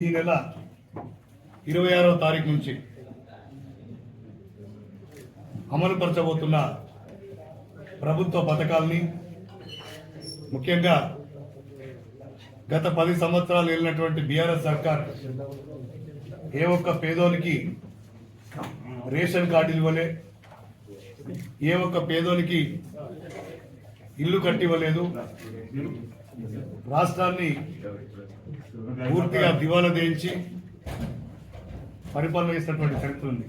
ఈ నెల ఇరవై ఆరో తారీఖు నుంచి అమలుపరచబోతున్న ప్రభుత్వ పథకాల్ని ముఖ్యంగా గత పది సంవత్సరాలు వెళ్ళినటువంటి బీఆర్ఎస్ సర్కార్ ఏ ఒక్క పేదోనికి రేషన్ కార్డు ఇవ్వలే ఏ ఒక్క పేదోనికి ఇల్లు కట్టివ్వలేదు రాష్ట్రాన్ని పూర్తిగా దివాలా దేయించి పరిపాలన చేసినటువంటి చరిత్ర ఉంది.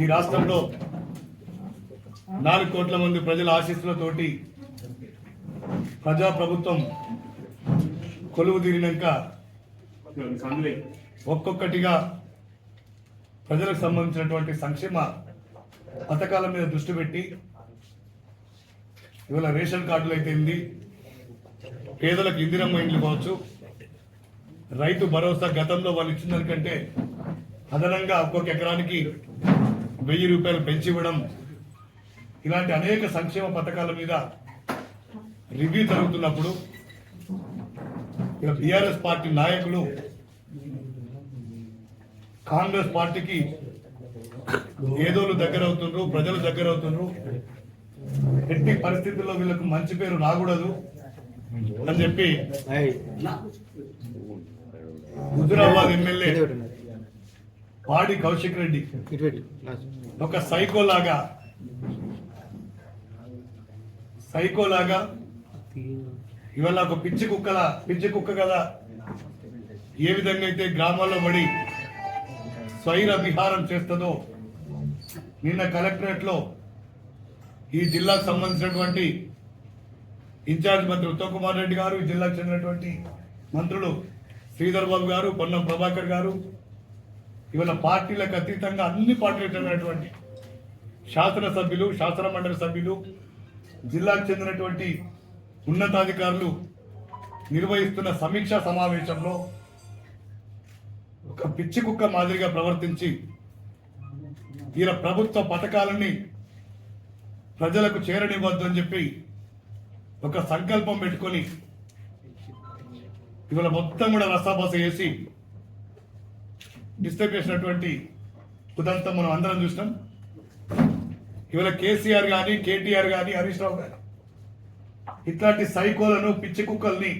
ఈ రాష్ట్రంలో నాలుగు కోట్ల మంది ప్రజల ఆశీస్సులతోటి ప్రజా ప్రభుత్వం కొలువు తీరినాక ఒక్కొక్కటిగా ప్రజలకు సంబంధించినటువంటి సంక్షేమ పథకాల మీద దృష్టి పెట్టి ఇవాళ రేషన్ కార్డులు అయితే ఉంది పేదలకు ఇందిరమ్మ ఇండ్లు కావచ్చు. రైతు భరోసా గతంలో వాళ్ళు ఇచ్చిన దానికంటే అదనంగా ఒక్కొక్క ఎకరానికి వెయ్యి రూపాయలు పెంచి ఇవ్వడం. ఇలాంటి అనేక సంక్షేమ పథకాల మీద రివ్యూ జరుగుతున్నప్పుడు ఇక బీఆర్ఎస్ పార్టీ నాయకులు కాంగ్రెస్ పార్టీకి ఏదోలు దగ్గర అవుతున్నారు ప్రజలు దగ్గర అవుతున్నారు ఎట్టి పరిస్థితుల్లో వీళ్ళకు మంచి పేరు రాకూడదు అని చెప్పి హుజురాబాద్ ఎమ్మెల్యే పాడి కౌశిక్ రెడ్డి ఒక సైకో లాగా సైకో లాగా ఇవాళ ఒక పిచ్చి కుక్కల పిచ్చి కుక్క కదా. ఏ విధంగా అయితే గ్రామాల్లో పడి స్వైర విహారం చేస్తుందో నిన్న కలెక్టరేట్లో ఈ జిల్లాకు సంబంధించినటువంటి ఇన్ఛార్జ్ మంత్రి ఉత్తమ్ కుమార్ రెడ్డి గారు ఈ జిల్లాకు చెందినటువంటి మంత్రులు శ్రీధర్ బాబు గారు పొన్నం ప్రభాకర్ గారు ఇవాళ పార్టీలకు అతీతంగా అన్ని పార్టీలకు చెందినటువంటి శాసనసభ్యులు శాసన మండలి సభ్యులు జిల్లాకు చెందినటువంటి ఉన్నతాధికారులు నిర్వహిస్తున్న సమీక్షా సమావేశంలో ఒక పిచ్చి కుక్క మాదిరిగా ప్రవర్తించి వీళ్ళ ప్రభుత్వ పథకాలని ప్రజలకు చేరనివ్వద్దు అని చెప్పి ఒక సంకల్పం పెట్టుకొని ఇవాళ మొత్తం కూడా రసాబస చేసి డిస్టర్బ్ చేసినటువంటి ఉదంతం మనం అందరం చూసినాం. ఇవాళ కేసీఆర్ కానీ కేటీఆర్ కానీ హరీష్ రావు గారు ఇట్లాంటి సైకోలను పిచ్చి కుక్కల్ని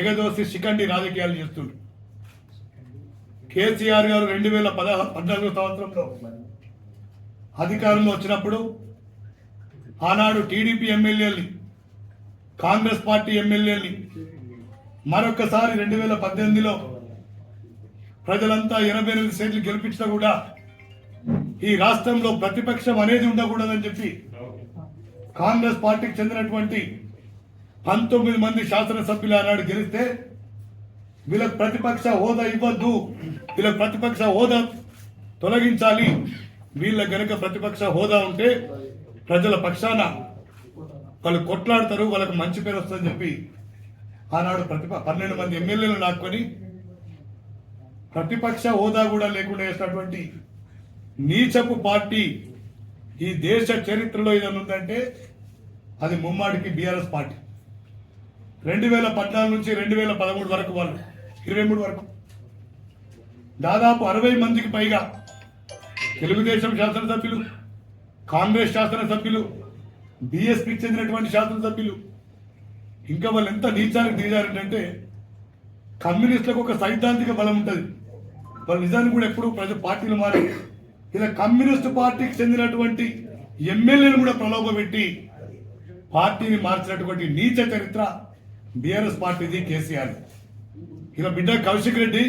ఎగదోసి శిఖండి రాజకీయాలు చేస్తుండ్రు. కేసీఆర్ గారు రెండు వేల పదహారు పద్నాలుగో సంవత్సరంలో అధికారంలో వచ్చినప్పుడు ఆనాడు టీడీపీ ఎమ్మెల్యేలని కాంగ్రెస్ పార్టీ ఎమ్మెల్యేలని మరొకసారి రెండు వేల పద్దెనిమిదిలో ప్రజలంతా ఎనభై ఎనిమిది సీట్లు గెలిపించినా కూడా ఈ రాష్ట్రంలో ప్రతిపక్షం అనేది ఉండకూడదని చెప్పి కాంగ్రెస్ పార్టీకి చెందినటువంటి పంతొమ్మిది మంది శాసనసభ్యులు ఆనాడు గెలిస్తే వీళ్ళకి ప్రతిపక్ష హోదా ఇవ్వద్దు వీళ్ళకి ప్రతిపక్ష హోదా తొలగించాలి వీళ్ళ గనక ప్రతిపక్ష హోదా ఉంటే ప్రజల పక్షాన వాళ్ళు కొట్లాడతారు వాళ్ళకి మంచి పేరు వస్తుందని చెప్పి ఆనాడు ప్రతిప పన్నెండు మంది ఎమ్మెల్యేలు నాటుకొని ప్రతిపక్ష హోదా కూడా లేకుండా వేసినటువంటి నీచపు పార్టీ ఈ దేశ చరిత్రలో ఏదైనా ఉందంటే అది ముమ్మాడికి బీఆర్ఎస్ పార్టీ. రెండు వేల పద్నాలుగు నుంచి రెండు వేల పదమూడు వరకు వాళ్ళు ఇరవై మూడు వరకు. దాదాపు అరవై మందికి పైగా తెలుగుదేశం శాసనసభ్యులు కాంగ్రెస్ శాసనసభ్యులు బీఎస్పీకి చెందినటువంటి శాసనసభ్యులు. ఇంకా వాళ్ళు ఎంత నీచానికి దిగారంటే కమ్యూనిస్టులకు ఒక సైద్ధాంతిక బలం ఉంటుంది. వాళ్ళు నిజానికి కూడా ఎప్పుడు ప్రజల పార్టీలు మారి ఇలా కమ్యూనిస్ట్ పార్టీకి చెందినటువంటి ఎమ్మెల్యేలు కూడా ప్రలోభ పెట్టి పార్టీని మార్చినటువంటి నీచ చరిత్ర బీఆర్ఎస్ పార్టీది కేసీఆర్. ఇలా బిడ్డ కౌశిక్ రెడ్డి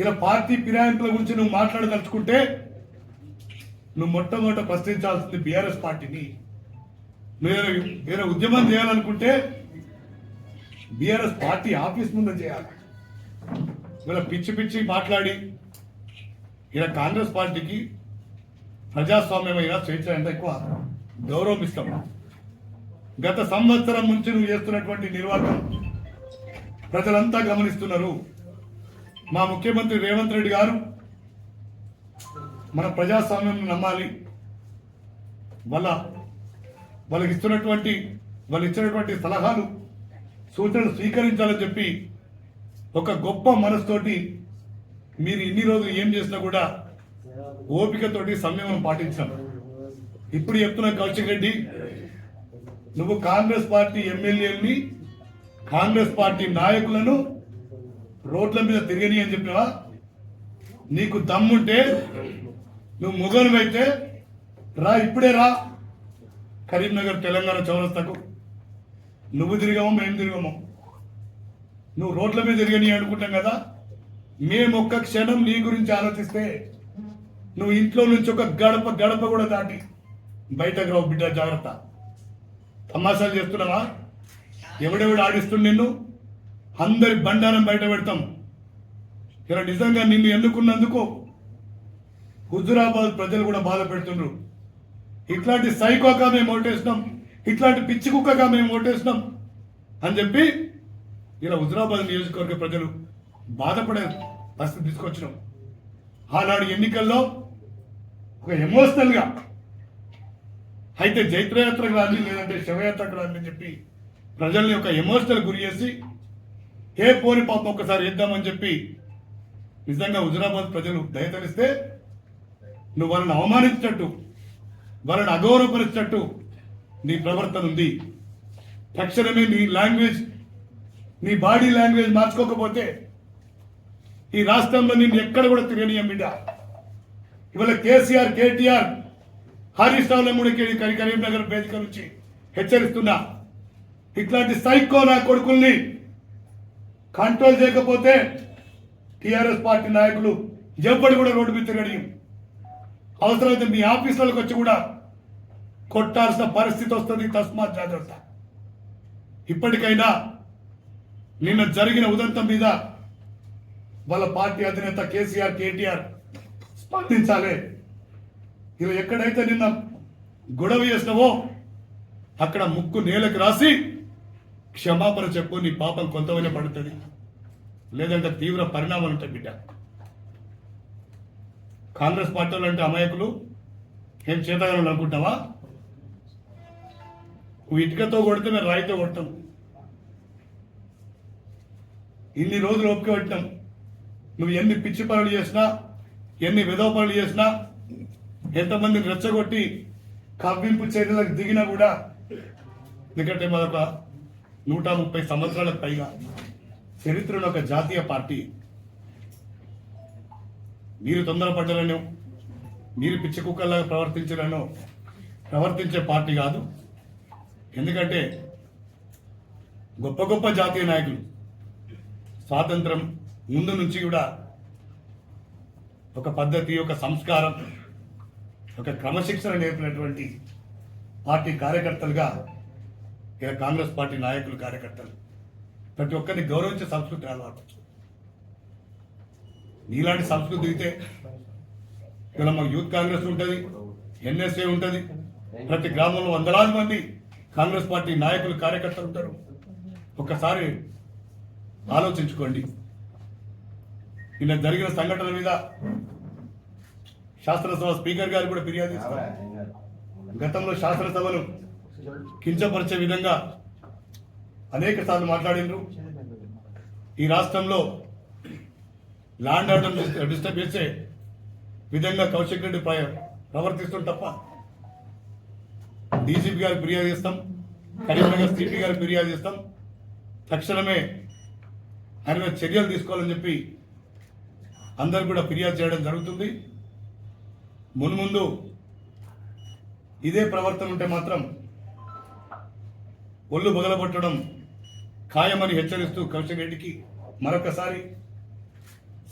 ఇలా పార్టీ ఫిరాయింపుల గురించి నువ్వు మాట్లాడదలుచుకుంటే నువ్వు మొట్టమొదట ప్రశ్నించాల్సింది బీఆర్ఎస్ పార్టీని. నువ్వు వేరే ఉద్యమం చేయాలనుకుంటే బీఆర్ఎస్ పార్టీ ఆఫీస్ ముందు చేయాలి. ఇలా పిచ్చి పిచ్చి మాట్లాడి ఇలా కాంగ్రెస్ పార్టీకి ప్రజాస్వామ్యమైన స్వేచ్ఛ ఎంత ఎక్కువ గౌరవం ఇస్తాం గత సంవత్సరం నుంచి నువ్వు చేస్తున్నటువంటి నిర్వాహకం ప్రజలంతా గమనిస్తున్నారు. మా ముఖ్యమంత్రి రేవంత్ రెడ్డి గారు మన ప్రజాస్వామ్యం నమ్మాలి. వాళ్ళ వాళ్ళకి ఇస్తున్నటువంటి వాళ్ళు ఇచ్చినటువంటి సలహాలు సూచనలు స్వీకరించాలని చెప్పి ఒక గొప్ప మనసుతోటి మీరు ఇన్ని రోజులు ఏం చేసినా కూడా ఓపికతోటి సంయమనం పాటించాం. ఇప్పుడు చెప్తున్న కౌశిక్ రెడ్డి నువ్వు కాంగ్రెస్ పార్టీ ఎమ్మెల్యేలని కాంగ్రెస్ పార్టీ నాయకులను రోడ్ల మీద తిరగని అని చెప్పినావా? నీకు దమ్ముంటే నువ్వు ముగనువైతే రా ఇప్పుడే రా. కరీంనగర్ తెలంగాణ చౌరస్తకు. నువ్వు తిరిగాము మేము తిరిగాము. నువ్వు రోడ్ల మీద తిరిగని అనుకుంటాం కదా? మేము ఒక్క క్షణం నీ గురించి ఆలోచిస్తే నువ్వు ఇంట్లో నుంచి ఒక గడప గడప కూడా దాటి బయటకు రావు బిడ్డ జాగ్రత్త. తమాషాలు చేస్తున్నావా? ఎవడెవడు ఆడిస్తుంది నిన్ను? అందరి బండారం బయట పెడతాం. ఇలా నిజంగా నిన్ను ఎన్నుకున్నందుకు హుజురాబాద్ ప్రజలు కూడా బాధ పెడుతున్నారు ఇట్లాంటి సైకోగా మేము ఓటేసినాం. ఇట్లాంటి పిచ్చి కుక్కగా మేము ఓటేసినాం. అని చెప్పి ఇలా హుజురాబాద్ నియోజకవర్గ ప్రజలు బాధపడే పరిస్థితి తీసుకొచ్చినాం. ఆనాడు ఎన్నికల్లో ఒక ఎమోషనల్గా అయితే జైత్రయాత్రకు రాని లేదంటే శవయాత్రకు రాని అని చెప్పి ప్రజల్ని ఒక ఎమోషనల్ గురి చేసి ఏ పోని పాప ఒక్కసారి వేద్దామని చెప్పి నిజంగా హుజురాబాద్ ప్రజలు దయతలిస్తే నువ్వు వాళ్ళని అవమానించినట్టు వాళ్ళని అగౌరవపరిచినట్టు నీ ప్రవర్తన ఉంది. తక్షణమే నీ లాంగ్వేజ్ నీ బాడీ లాంగ్వేజ్ మార్చుకోకపోతే ఈ రాష్ట్రంలో నిన్ను ఎక్కడ కూడా తిరగనీయం బిడ్డ. ఇవాళ కేసీఆర్ కేటీఆర్ హరీష్ రావుల కూడా కరీంనగర్ వేదిక నుంచి హెచ్చరిస్తున్నా ఇట్లాంటి సైకో నా కొడుకుల్ని కంట్రోల్ చేయకపోతే టిఆర్ఎస్ పార్టీ నాయకులు ఎవ్వడు కూడా రోడ్డు మీద తిరగడియం అవసరమైతే మీ ఆఫీసులకు వచ్చి కూడా కొట్టాల్సిన పరిస్థితి వస్తుంది తస్మాత్ జాగ్రత్త. ఇప్పటికైనా నిన్న జరిగిన ఉదంతం మీద వాళ్ళ పార్టీ అధినేత కేసీఆర్ కేటీఆర్ స్పందించాలి. ఇలా ఎక్కడైతే నిన్న గొడవ చేసినావో అక్కడ ముక్కు నేలకు రాసి క్షమాపణ చెప్పు నీ పాపం కొంతవనే పడుతుంది. లేదంటే తీవ్ర పరిణామాలు ఉంటాయి బిడ్డ. కాంగ్రెస్ పార్టీ వాళ్ళు అంటే అమాయకులు ఏం చేతగాను అనుకుంటావా? నువ్వు ఇటుకతో కొడితే మేము రాయితో కొడతాం. ఇన్ని రోజులు ఓపిక పెట్టాం నువ్వు ఎన్ని పిచ్చి పనులు చేసినా ఎన్ని విధవ పనులు చేసినా ఎంతమందిని రెచ్చగొట్టి కవ్వింపు చర్యలకు దిగినా కూడా ఎందుకంటే మరొక నూట ముప్పై సంవత్సరాలకు పైగా చరిత్రలో ఒక జాతీయ పార్టీ మీరు తొందరపడ్డారనో మీరు పిచ్చి కుక్కల్లాగా ప్రవర్తించారనో ప్రవర్తించే పార్టీ కాదు. ఎందుకంటే గొప్ప గొప్ప జాతీయ నాయకులు స్వాతంత్రం ముందు నుంచి కూడా ఒక పద్ధతి ఒక సంస్కారం ఒక క్రమశిక్షణ నేర్పినటువంటి పార్టీ కార్యకర్తలుగా ఇక కాంగ్రెస్ పార్టీ నాయకులు కార్యకర్తలు. ప్రతి ఒక్కరిని గౌరవించే సంస్కృతి అలవాటు. నీలాంటి సంస్కృతి దిగితే ఇలా మాకు యూత్ కాంగ్రెస్ ఉంటుంది ఎన్ఎస్ఏ ఉంటుంది. ప్రతి గ్రామంలో వందలాది మంది కాంగ్రెస్ పార్టీ నాయకులు కార్యకర్తలు ఉంటారు. ఒక్కసారి ఆలోచించుకోండి. నిన్న జరిగిన సంఘటనల మీద శాసనసభ స్పీకర్ గారు కూడా ఫిర్యాదు చేస్తారు గతంలో శాసనసభను కించపరిచే విధంగా అనేక సార్లు మాట్లాడిండ్రు. ఈ రాష్ట్రంలో ల్యాండ్ ఆర్డర్ డిస్టర్బ్ చేసే విధంగా కౌశిక్ రెడ్డి ప్ర- ప్రవర్తిస్తుంది తప్ప. డీజీపీ గారికి ఫిర్యాదు చేస్తాం. కరీంనగర్ సిపి గారికి ఫిర్యాదు చేస్తాం. తక్షణమే ఆయన మీద చర్యలు తీసుకోవాలని చెప్పి అందరు కూడా ఫిర్యాదు చేయడం జరుగుతుంది. మున్ముందు ఇదే ప్రవర్తన ఉంటే మాత్రం ఒళ్ళు బగలబట్టడం ఖాయమని హెచ్చరిస్తూ కౌశిక్ రెడ్డికి మరొకసారి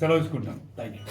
సెలవు తీసుకుంటాం. Thank you